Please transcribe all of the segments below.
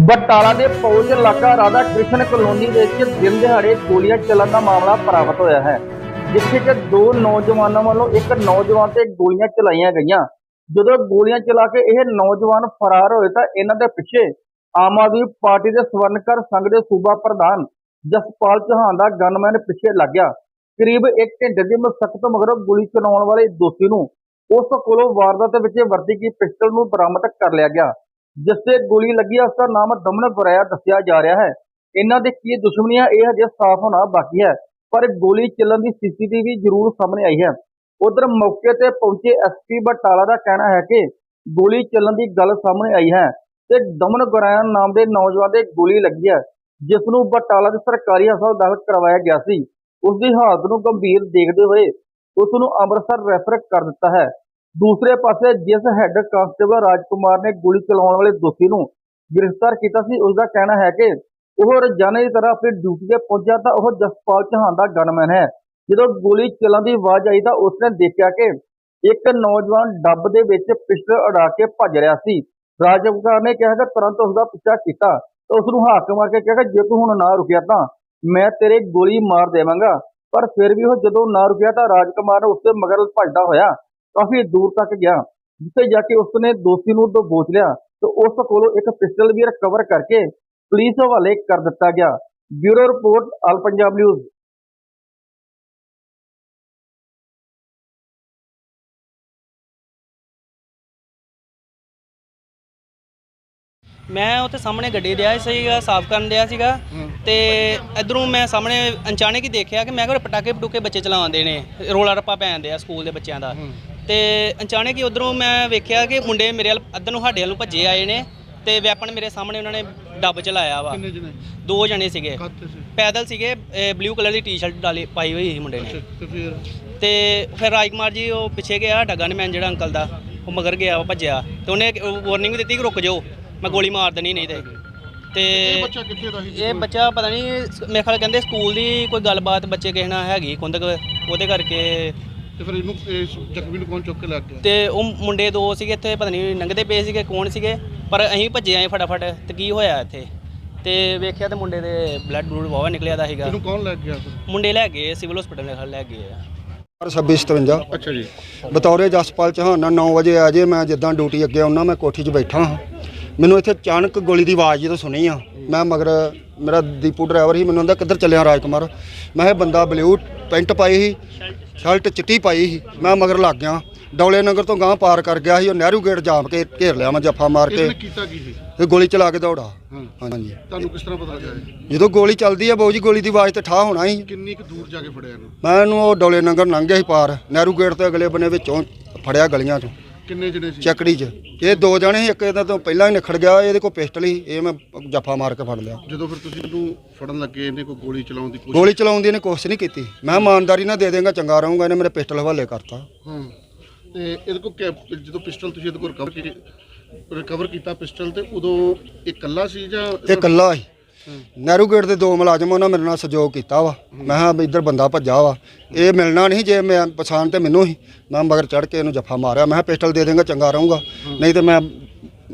ਬਟਾਲਾ ਦੇ ਪੌਜ ਇਲਾਕਾ ਰਾਧਾ ਕ੍ਰਿਸ਼ਨ ਕਲੋਨੀ ਵਿੱਚ ਦਿਨ ਦਿਹਾੜੇ ਗੋਲੀਆਂ ਚੱਲਣ ਦਾ ਮਾਮਲਾ ਪ੍ਰਾਪਤ ਹੋਇਆ ਹੈ, ਜਿੱਥੇ ਕਿ ਦੋ ਨੌਜਵਾਨਾਂ ਵੱਲੋਂ ਇੱਕ ਨੌਜਵਾਨ ਤੇ ਗੋਲੀਆਂ ਚਲਾਈਆਂ ਗਈਆਂ। ਜਦੋਂ ਗੋਲੀਆਂ ਚਲਾ ਕੇ ਇਹ ਨੌਜਵਾਨ ਫਰਾਰ ਹੋਏ ਤਾਂ ਇਹਨਾਂ ਦੇ ਪਿੱਛੇ ਆਮ ਆਦਮੀ ਪਾਰਟੀ ਦੇ ਸਵਰਨਕਰ ਸੰਘ ਦੇ ਸੂਬਾ ਪ੍ਰਧਾਨ ਜਸਪਾਲ ਚੌਹਾਨ ਦਾ ਗਨਮੈਨ ਪਿੱਛੇ ਲੱਗ ਗਿਆ। ਕਰੀਬ 1 ਘੰਟੇ ਦੀ ਮਸਕਤ ਮਗਰੋਂ ਗੋਲੀ ਚਲਾਉਣ ਵਾਲੇ ਦੋਸ਼ੀ ਨੂੰ ਉਸ ਕੋਲੋਂ ਵਾਰਦਾਤ ਵਿੱਚ ਵਰਤੀ ਗਈ ਪਿਸਟਲ ਨੂੰ ਬਰਾਮਦ ਕਰ ਲਿਆ ਗਿਆ। ਜਿਸ ਤੇ ਗੋਲੀ ਲੱਗੀ ਹੈ ਉਸ ਦਾ ਨਾਮ ਦਮਨ ਗੁਰਾਇਆ ਦੱਸਿਆ ਜਾ ਰਿਹਾ ਹੈ। ਇਹਨਾਂ ਦੇ ਕੀ ਦੁਸ਼ਮਣੀਆਂ ਇਹ ਹਜੇ ਸਾਫ਼ ਹੋਣਾ ਬਾਕੀ ਹੈ। ਪਰ ਗੋਲੀ ਚੱਲਣ ਦੀ ਸੀਸੀਟੀਵੀ ਜ਼ਰੂਰ ਸਾਹਮਣੇ ਆਈ ਹੈ। ਉਧਰ ਮੌਕੇ ਤੇ ਪਹੁੰਚੇ ਐਸਪੀ ਬਟਾਲਾ ਦਾ ਕਹਿਣਾ ਹੈ ਕਿ ਗੋਲੀ ਚੱਲਣ ਦੀ ਗੱਲ ਸਾਹਮਣੇ ਆਈ ਹੈ ਤੇ ਦਮਨ ਗੁਰਾਇਆ ਨਾਮ ਦੇ ਨੌਜਵਾਨ ਦੇ ਗੋਲੀ ਲੱਗੀ ਹੈ ਜਿਸ ਨੂੰ ਬਟਾਲਾ ਦੇ ਸਰਕਾਰੀ ਹਸਪਤਾਲ ਦਾਖਲ ਕਰਵਾਇਆ ਗਿਆ ਸੀ। ਉਸ ਦੀ ਹਾਲਤ ਨੂੰ ਗੰਭੀਰ ਦੇਖਦੇ ਹੋਏ ਉਸ ਨੂੰ ਅੰਮ੍ਰਿਤਸਰ ਰੈਫਰ ਕਰ ਦਿੱਤਾ ਹੈ। ਦੂਸਰੇ ਪਾਸੇ ਜਿਸ ਹੈੱਡ ਕਾਂਸਟੇਬਲ ਰਾਜਕੁਮਾਰ ਨੇ ਗੋਲੀ ਚਲਾਉਣ ਵਾਲੇ ਦੋਸ਼ੀ ਨੂੰ ਗ੍ਰਿਫਤਾਰ ਕੀਤਾ ਸੀ ਉਸ ਦਾ ਕਹਿਣਾ ਹੈ ਕਿ ਉਹ ਰੋਜ਼ਾਨਾ ਦੀ ਤਰ੍ਹਾਂ ਆਪਣੀ ਡਿਊਟੀ ਤੇ ਪਹੁੰਚਿਆ ਤਾਂ ਉਹ ਜਸਪਾਲ ਚੌਹਾਨ ਦਾ ਗਨਮੈਨ ਹੈ। ਜਦੋਂ ਗੋਲੀ ਚੱਲਣ ਦੀ ਆਵਾਜ਼ ਆਈ ਤਾਂ ਉਸਨੇ ਦੇਖਿਆ ਕਿ ਇੱਕ ਨੌਜਵਾਨ ਡੱਬ ਦੇ ਵਿੱਚ ਪਿਸਟਲ ਅੜਾ ਕੇ ਭੱਜ ਰਿਹਾ ਸੀ। ਰਾਜਕੁਮਾਰ ਨੇ ਕਿਹਾ ਕਿ ਤੁਰੰਤ ਉਸ ਦਾ ਪਿੱਛਾ ਕੀਤਾ ਤਾਂ ਉਸ ਨੂੰ ਹਾਕ ਮਾਰ ਕੇ ਕਿਹਾ ਜੇ ਤੂੰ ਹੁਣ ਨਾ ਰੁਕਿਆ ਤਾਂ ਮੈਂ ਤੇਰੇ ਗੋਲੀ ਮਾਰ ਦੇਵਾਂਗਾ। ਪਰ ਫਿਰ ਵੀ ਉਹ ਜਦੋਂ ਨਾ ਰੁਕਿਆ ਤਾਂ ਰਾਜਕੁਮਾਰ ਉਸਦੇ ਮਗਰ ਭੱਜਦਾ ਹੋਇਆ ਕਾਫੀ ਦੂਰ ਤੱਕ ਗਿਆ ਜਿੱਥੇ ਜਾ ਕੇ ਉਸਨੇ ਦੋਸ਼ੀ ਨੂੰ ਦਬੋਚ ਲਿਆ ਤੇ ਉਸ ਕੋਲੋਂ ਇੱਕ ਪਿਸਟਲ ਵੀ ਰਿਕਵਰ ਕਰਕੇ ਪੁਲਿਸ ਹਵਾਲੇ ਕਰ ਦਿੱਤਾ ਗਿਆ। Bureau report all Punjab news. ਮੈਂ ਉੱਥੇ ਸਾਹਮਣੇ ਗੱਡੀ ਦਿਆ ਸੀਗਾ ਸਾਫ਼ ਕਰਨ ਦਿਆ ਸੀਗਾ ਤੇ ਇਧਰੋਂ ਮੈਂ ਸਾਹਮਣੇ ਅਚਾਨਕ ਹੀ ਦੇਖਿਆ ਕਿ ਮੈਂ ਕਿਹਾ ਪਟਾਕੇ ਪਟੂਕੇ ਬੱਚੇ ਚਲਾਉਂਦੇ ਨੇ ਰੋਲਾ ਰੱਪਾ ਪੈਂਦੇ ਆ ਸਕੂਲ ਦੇ ਬੱਚਿਆਂ ਦਾ। ਤੇ ਅਚਾਨਕ ਹੀ ਉਧਰੋਂ ਮੈਂ ਵੇਖਿਆ ਕਿ ਮੁੰਡੇ ਮੇਰੇ ਵੱਲ ਅੱਧਰ ਨੂੰ ਸਾਡੇ ਵੱਲ ਨੂੰ ਭੱਜੇ ਆਏ ਨੇ ਤੇ ਵੈਪਨ ਮੇਰੇ ਸਾਹਮਣੇ ਉਹਨਾਂ ਨੇ ਡੱਬ ਚਲਾਇਆ ਵਾ। ਕਿੰਨੇ ਜਣੇ? ਦੋ ਜਣੇ ਸੀਗੇ। ਖਾਤੇ ਸੀ? ਪੈਦਲ ਸੀਗੇ ਬਲੂ ਕਲਰ ਦੀ ਟੀ-ਸ਼ਰਟ ਡਾਲੀ ਪਾਈ ਹੋਈ ਸੀ ਮੁੰਡੇ ਨੇ। ਤੇ ਫਿਰ? ਤੇ ਫਿਰ ਰਾਜਕੁਮਾਰ ਜੀ ਉਹ ਪਿੱਛੇ ਗਿਆ ਸਾਡਾ ਗਨਮੈਨ ਜਿਹੜਾ ਅੰਕਲ ਦਾ ਉਹ ਮਗਰ ਗਿਆ ਉਹ ਭੱਜਿਆ। ਤੇ ਉਹਨੇ ਵਾਰਨਿੰਗ ਦਿੱਤੀ ਕਿ ਰੁਕ ਜਾਓ ਮੈਂ ਗੋਲੀ ਮਾਰ ਦੇਣੀ ਨਹੀਂ ਤੇ। ਇਹ ਤੇ ਬੱਚਾ ਕਿੱਥੇ ਦਾ ਸੀ? ਇਹ ਬੱਚਾ ਪਤਾ ਨਹੀਂ ਮੇਰੇ ਖਿਆਲ ਕਹਿੰਦੇ ਸਕੂਲ ਦੀ ਕੋਈ ਗੱਲਬਾਤ ਬੱਚੇ ਕਿਸੇ ਨਾਲ ਹੈਗੀ ਕੁੰਦਕ ਉਹਦੇ ਕਰਕੇ ਤੇ ਫਿਰ ਇਹਨੂੰ ਇਸ ਜ਼ਖਮੀ ਨੂੰ ਕੌਣ ਚੁੱਕ ਕੇ ਲੈ ਗਿਆ ਤੇ ਉਹ ਮੁੰਡੇ ਦੋ ਸੀਗੇ ਇੱਥੇ ਪਤਾ ਨਹੀਂ ਲੰਘਦੇ ਪਏ ਸੀਗੇ ਕੌਣ ਸੀਗੇ ਪਰ ਅਸੀਂ ਭੱਜੇ ਆਏ ਫਟਾਫਟ ਤੇ ਕੀ ਹੋਇਆ ਇੱਥੇ? ਤੇ ਵੇਖਿਆ ਤੇ ਮੁੰਡੇ ਦੇ ਬਲੱਡ ਬਲੂਡ ਵਾਵਾ ਨਿਕਲਿਆ ਦਾ ਸੀਗਾ। ਇਹਨੂੰ ਕੌਣ ਲੈ ਗਿਆ ਫਿਰ ਮੁੰਡੇ ਲੈ ਗਏ ਸਿਵਲ ਹਸਪੀਟਲ ਲੈ ਗਏ ਆ। 2657 ਅੱਛਾ ਜੀ। ਬਤੌਰੇ ਜਸਪਾਲ ਚੌਹਾਨ ਨਾਲ 9 ਵਜੇ ਆ ਜੇ ਮੈਂ ਜਿੱਦਾਂ ਡਿਊਟੀ ਅੱਗੇ ਆਉਣਾ ਮੈਂ ਕੋਠੀ 'ਚ ਬੈਠਾ ਹਾਂ। ਮੈਨੂੰ ਇੱਥੇ ਅਚਾਨਕ ਗੋਲੀ ਦੀ ਆਵਾਜ਼ ਜਦੋਂ ਸੁਣੀ ਆ ਮੈਂ ਮਗਰ ਮੇਰਾ ਦੀਪੂ ਡਰਾਈਵਰ ਸੀ ਮੈਨੂੰ ਕਹਿੰਦਾ ਕਿੱਧਰ ਚੱਲਿਆ ਰਾਜਕੁਮਾਰ? ਮੈਂ ਇਹ ਬੰਦਾ ਬਲੂ ਪੈਂਟ ਪਾਈ ਸੀ। ਸ਼ਰਟ ਚਿੱਟੀ ਪਾਈ ਸੀ ਮੈਂ ਮਗਰ ਲੱਗ ਗਿਆ। ਡੌਲੇ ਨਗਰ ਤੋਂ ਗਾਂ ਪਾਰ ਕਰ ਗਿਆ ਸੀ ਉਹ ਨਹਿਰੂ ਗੇਟ ਜਾਮ ਕੇ ਘੇਰ ਲਿਆ ਮੈਂ ਜੱਫਾ ਮਾਰ ਕੇ। ਇਹਨੇ ਕੀਤਾ ਕੀ ਸੀ? ਤੇ ਗੋਲੀ ਚਲਾ ਕੇ ਦੌੜਾ। ਹਾਂ। ਹਾਂਜੀ। ਤੁਹਾਨੂੰ ਕਿਸ ਤਰ੍ਹਾਂ ਪਤਾ ਲੱਗਾ ਇਹ? ਜਦੋਂ ਗੋਲੀ ਚੱਲਦੀ ਆ ਬਾਊ ਜੀ ਗੋਲੀ ਦੀ ਆਵਾਜ਼ ਤੇ ਠਾ ਹੋਣਾ ਹੀ ਕਿੰਨੀ ਕੁ ਦੂਰ ਜਾ ਕੇ ਫੜਿਆ ਇਹਨੂੰ? ਮੈਂ ਇਹਨੂੰ ਉਹ ਡੌਲੇ ਨਗਰ ਲੰਘ ਗਿਆ ਸੀ ਪਾਰ। ਨਹਿਰੂ ਗੇਟ ਤੇ ਅਗਲੇ ਬੰਨੇ ਵਿੱਚੋਂ ਫੜਿਆ ਗਲੀਆਂ 'ਚੋਂ। ਕਿੰਨੇ ਜਣੇ ਸੀ? ਚੱਕੜੀ 'ਚ। ਇਹ ਦੋ ਜਣੇ ਸੀ ਇੱਕ ਇਹਦਾ ਤੋਂ ਪਹਿਲਾਂ ਹੀ ਨਿਖੜ ਗਿਆ ਇਹਦੇ ਕੋਲ ਪਿਸਟਲ ਸੀ ਇਹ ਮੈਂ ਜੱਫਾ ਮਾਰ ਕੇ ਫੜ ਲਿਆ। ਜਦੋਂ ਫਿਰ ਤੁਸੀਂ ਇਹਨੂੰ ਫੜਨ ਲੱਗੇ ਇਹਨੇ ਕੋਈ ਗੋਲੀ ਚਲਾਉਣ ਦੀ ਕੋਸ਼ਿਸ਼ ਗੋਲੀ ਚਲਾਉਣ ਦੀ ਇਹਨੇ ਕੋਸ਼ਿਸ਼ ਨਹੀਂ ਕੀਤੀ। ਮੈਂ ਇਮਾਨਦਾਰੀ ਨਾਲ ਦੇ ਦੇਂਗਾ ਚੰਗਾ ਰਹੂੰਗਾ ਇਹਨੇ ਮੇਰੇ ਪਿਸਟਲ ਹਵਾਲੇ ਕਰਤਾ। ਹਾਂ। ਤੇ ਇਹਦੇ ਕੋਲ ਕੈ- ਜਦੋਂ ਪਿਸਟਲ ਤੁਸੀਂ ਇਹਦੇ ਕੋਲ ਰਿਕਵਰ ਕੀਤੀ ਰਿਕਵਰ ਕੀਤਾ ਪਿਸਟਲ ਤੇ ਉਦੋਂ ਇਹ ਇਕੱਲਾ ਸੀ ਜਾਂ ਇਹ ਇਕੱਲਾ ਸੀ। ਨਹਿਰੂ ਗੇਟ ਦੇ ਦੋ ਮੁਲਾਜ਼ਮ ਉਹਨਾਂ ਮੇਰੇ ਨਾਲ ਸਹਿਯੋਗ ਕੀਤਾ ਵਾ। ਮੈਂ ਵੀ ਇੱਧਰ ਬੰਦਾ ਭੱਜਾ ਵਾ। ਇਹ ਮਿਲਣਾ ਨਹੀਂ ਜੇ ਮੈਂ ਪਛਾਣ ਤੇ ਮੈਨੂੰ ਹੀ। ਮੈਂ ਮਗਰ ਚੜ ਕੇ ਇਹਨੂੰ ਜੱਫਾ ਮਾਰਿਆ। ਮੈਂ ਪਿਸਟਲ ਦੇ ਦੇਂਗਾ ਚੰਗਾ ਰਹੂੰਗਾ। ਨਹੀਂ ਤੇ ਮੈਂ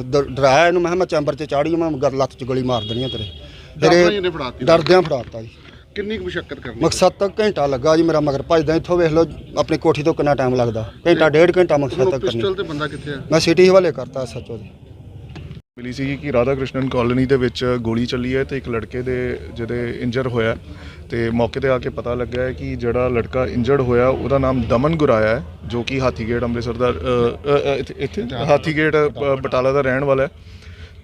ਡ- ਡਰਾਇਆ ਇਹਨੂੰ। ਮੈਂ ਕਿਹਾ ਮੈਂ ਚੈਂਬਰ 'ਚ ਚਾੜੀ ਮੈਂ ਗਰ ਲੱਤ 'ਚ ਗੋਲੀ ਮਾਰ ਦੇਣੀ ਆ ਤੇਰੇ। ਹੀ ਤੇਰੇ ਇਹਨੇ ਫੜਾਤੀ। ਡਰਦਿਆਂ ਫੜਾਤਾ ਜੀ। ਕਿੰਨੀ ਕੁ ਮੁਸ਼ਕਲ ਕਰਨੀ ਮਕਸਦ ਤੱਕ ਘੰਟਾ ਲੱਗਾ ਜੀ ਮੇਰਾ ਮਗਰ ਭੱਜਦਾ। ਇੱਥੋਂ ਵੇਖ ਲਓ ਆਪਣੀ ਕੋਠੀ ਤੋਂ ਕਿੰਨਾ ਟਾਈਮ ਲੱਗਦਾ। ਘੰਟਾ ਡੇਢ ਘੰਟਾ ਮਕਸਦ ਹੁਣ ਤੱਕ ਕਰਨੀ। ਪਿਸਟਲ ਤੇ ਬੰਦਾ ਕਿੱਥੇ ਆ? ਮੈਂ ਸਿਟੀ ਹਵਾਲੇ ਕਰਤਾ ਸੱਚੋ ਦੀ। ਮਿਲੀ ਸੀ ਕਿ ਰਾਧਾ ਕ੍ਰਿਸ਼ਨਨ ਕਾਲੋਨੀ ਦੇ ਵਿੱਚ ਗੋਲੀ ਚੱਲੀ ਹੈ ਤੇ ਇੱਕ ਲੜਕੇ ਦੇ ਜਿਹਦੇ ਇੰਜਰ ਹੋਇਆ ਤੇ ਮੌਕੇ ਤੇ ਆ ਕੇ ਪਤਾ ਲੱਗਾ ਹੈ ਕਿ ਜਿਹੜਾ ਲੜਕਾ ਇੰਜਰਡ ਹੋਇਆ ਉਹਦਾ ਨਾਮ ਦਮਨ ਗੁਰਾਇਆ ਹੈ ਜੋ ਕਿ ਹਾਥੀਗੇਟ ਅੰਮ੍ਰਿਤਸਰ ਦਾ ਅ, ਅ, ਅ, ਇੱਥੇ- ਇੱਥੇ? ਹਾਥੀਗੇਟ। ਅ, ਬਟਾਲਾ ਦਾ ਰਹਿਣ ਵਾਲਾ ਹੈ।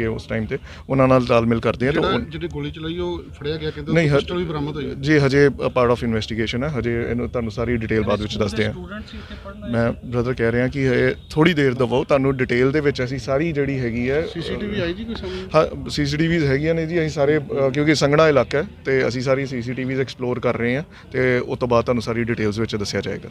ਸੀਗੇ ਉਸ ਟਾਈਮ ਤੇ ਉਹਨਾਂ ਨਾਲ ਤਾਲਮੇਲ ਕਰਦੇ ਆ ਤਾਂ ਜਿਹੜਾ ਉਹ- ਜਿਹੜੀ ਗੋਲੀ ਚਲਾਈ ਉਹ ਫੜਿਆ ਗਿਆ ਕਹਿੰਦੇ ਨਹੀਂ, ਉਹ ਹ- ਪਿਸਟਲ ਵੀ ਬਰਾਮਦ ਹੋਈ ਹੈ। ਜੀ ਹਜੇ ਪਾਰਟ ਆਫ ਇਨਵੈਸਟੀਗੇਸ਼ਨ ਹੈ ਹਜੇ ਇਹਨੂੰ ਤੁਹਾਨੂੰ ਸਾਰੀ ਡਿਟੇਲ ਬਾਅਦ ਵਿੱਚ ਦੱਸਦੇ ਹਾਂ। ਮੈਂ ਬ੍ਰਦਰ ਕਹਿ ਰਿਹਾ ਕਿ ਇਹ ਥੋੜੀ ਦੇਰ ਦਵੋ ਤੁਹਾਨੂੰ ਡਿਟੇਲ ਦੇ ਵਿੱਚ ਅਸੀਂ ਸਾਰੀ ਜਿਹੜੀ ਹੈਗੀ ਹੈ ਸੀਸੀਟੀਵੀ ਆਈ ਜੀ ਕੋਈ ਸਾਹਮਣੇ? ਹਾਂ ਸੀਸੀਟੀਵੀਜ਼ ਹੈਗੀਆਂ ਨੇ ਜੀ ਅਸੀਂ ਸਾਰੇ ਅ, ਕਿਉਂਕਿ ਸੰਘਣਾ ਇਲਾਕਾ ਹੈ ਤੇ ਅਸੀਂ ਸਾਰੀ ਸੀਸੀਟੀਵੀਜ਼ ਐਕਸਪਲੋਰ ਕਰ ਰਹੇ ਹਾਂ ਤੇ ਉਸ ਤੋਂ ਬਾਅਦ ਤੁਹਾਨੂੰ ਸਾਰੀ ਡਿਟੇਲਸ ਵਿੱਚ ਦੱਸਿਆ ਜਾਏਗਾ।